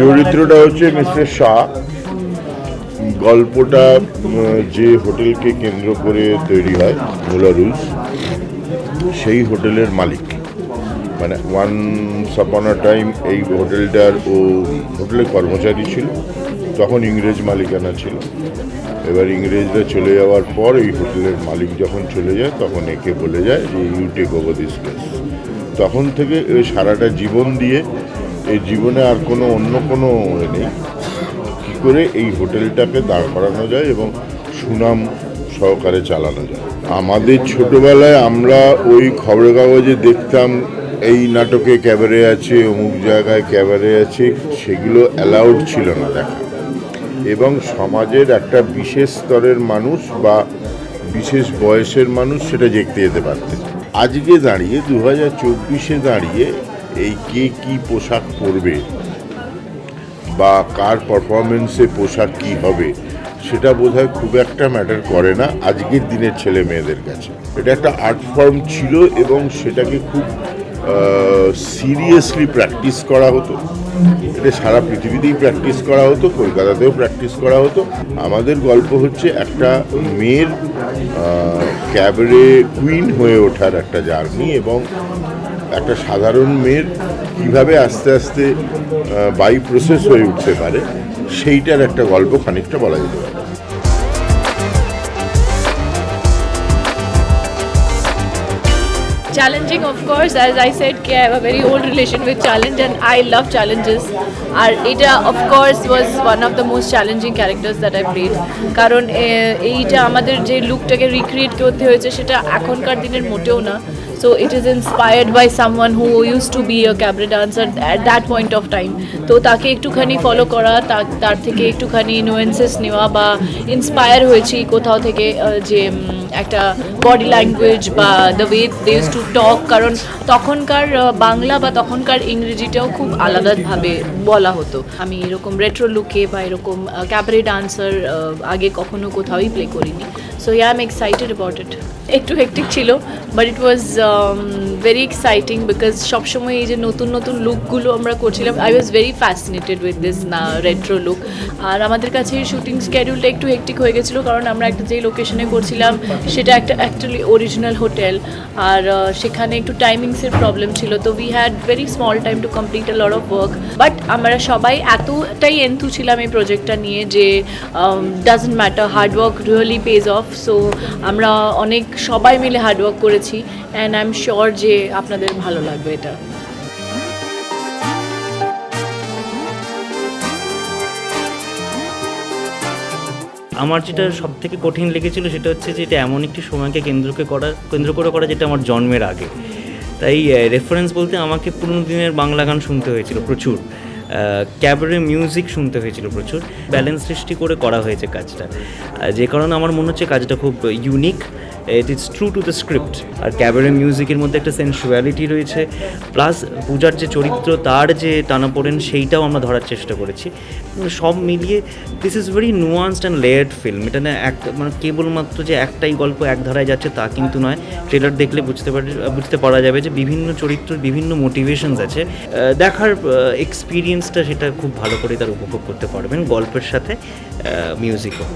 চরিত্রটা হচ্ছে মিস্টার শাহ। গল্পটা যে হোটেলকে কেন্দ্র করে তৈরি হয়, ভোলা রুলস, সেই হোটেলের মালিক। মানে ওয়ান সাপন টাইম এই হোটেলটার ও হোটেলের কর্মচারী ছিল, তখন ইংরেজ মালিকানা ছিল। এবার ইংরেজরা চলে যাওয়ার পর এই হোটেলের মালিক যখন চলে যায়, তখন একে বলে যায় যে you take over this place তখন থেকে সারাটা জীবন দিয়ে এই জীবনে আর কোনো অন্য কোনো নেই। কী করে এই হোটেলটাকে দাঁড় করানো যায় এবং সুনাম সহকারে চালানো যায়? আমাদের ছোটবেলায় আমরা ওই খবরের কাগজে দেখতাম, এই নাটকে ক্যাবারে আছে, অমুক জায়গায় ক্যাবারে আছে, সেগুলো অ্যালাউড ছিল না দেখা। এবং সমাজের একটা বিশেষ স্তরের মানুষ বা বিশেষ বয়সের মানুষ সেটা দেখতে যেতে পারতেন। আজকে দাঁড়িয়ে দু হাজার চব্বিশে দাঁড়িয়ে এই কে কি পোশাক পরবে? বা কার পারফরমেন্সে পোশাক কি হবে? সেটা বোধহয় খুব একটা ম্যাটার করে না আজকের দিনের ছেলে মেয়েদের কাছে। এটা একটা আর্ট ফর্ম ছিল এবং সেটাকে খুব সিরিয়াসলি প্র্যাকটিস করা হতো। এটা সারা পৃথিবীতেই প্র্যাকটিস করা হতো, কলকাতাতেও প্র্যাকটিস করা হতো। আমাদের গল্প হচ্ছে একটা মেয়ের ক্যাবরে কুইন হয়ে ওঠার একটা জার্নি এবং একটা সাধারণ মেয়ের কীভাবে আস্তে আস্তে বাই প্রসেস হয়ে উঠতে পারে, সেইটার একটা গল্প খানিকটা বলা যেতে পারে। Challenging of course as I said K I have very old relation with challenge and I love challenges আর এটা of course was one of the most challenging characters that I played কারণ এইটা আমাদের যে লুকটাকে রিক্রিয়েট করতে হয়েছে, সেটা এখনকার দিনের মোটেও না। So it is inspired by someone who use to be a cabaret dancer at that point of time তো তাকে একটুখানি ফলো করা তার থেকে একটুখানি নুয়েন্সেস নেওয়া বা ইন্সপায়ার হয়েছি কোথাও থেকে যে একটা বডি ল্যাঙ্গুয়েজ বা the way they to talk কারণ তখনকার বাংলা বা তখনকার ইংরেজিটাও খুব আলাদাভাবে বলা হতো। আমি এরকম রেট্রো লুকে বা এরকম ক্যাবারে ডান্সার আগে কখনো কোথাওই প্লে করিনি। So yeah am excited about it একটু হেক্টিক ছিল but it was very exciting because সবসময় এই যে নতুন নতুন লুকগুলো আমরা করছিলাম I was very fascinated with this না রেট্রো লুক আর আমাদের কাছে শুটিং স্কেডিউলটা একটু হেক্টিক হয়ে গেছিল, কারণ আমরা একটা যেই লোকেশনে করছিলাম সেটা একটা অ্যাকচুয়ালি অরিজিনাল হোটেল আর সেখানে একটু টাইমিংসের প্রবলেম ছিল, তো we had very small time to complete a lot of work but আমরা সবাই এতটাই এন্থু ছিলাম এই প্রজেক্টটা নিয়ে যে doesn't matter hard work really pays off so আমরা অনেক সবাই মিলে হার্ড ওয়ার্ক করেছি অ্যান্ড আই এম শিওর যে আপনাদের ভালো লাগবে এটা। আমার যেটা সব থেকে কঠিন লেগেছিল সেটা হচ্ছে যে এটা এমন একটি সময়কে কেন্দ্রকে করা কেন্দ্র করে করা যেটা আমার জন্মের আগে। তাই রেফারেন্স বলতে আমাকে পুরনো দিনের বাংলা গান শুনতে হয়েছিল প্রচুর। ক্যাবারে মিউজিক শুনতে হয়েছিল প্রচুর। ব্যালেন্স সৃষ্টি করে করা হয়েছে কাজটা। যে কারণে আমার মনে হচ্ছে কাজটা খুব unique it is true to the script R cabaret মিউজিকের মধ্যে একটা সেন্সুয়ালিটি রয়েছে প্লাস পূজার যে চরিত্র, তার যে টানাপোড়েন, সেইটাও আমরা ধরার চেষ্টা করেছি। সব মিলিয়ে this is very nuanced and layered film এটা না এক মানে কেবলমাত্র যে একটাই গল্প এক ধারায় যাচ্ছে তা কিন্তু নয়। ট্রেলার দেখলে বুঝতে পারে, বুঝতে পারা যাবে যে বিভিন্ন চরিত্রের বিভিন্ন মোটিভেশনস আছে। দেখার এক্সপিরিয়েন্সটা সেটা খুব ভালো করে তার উপভোগ করতে পারবেন গল্পের সাথে মিউজিকও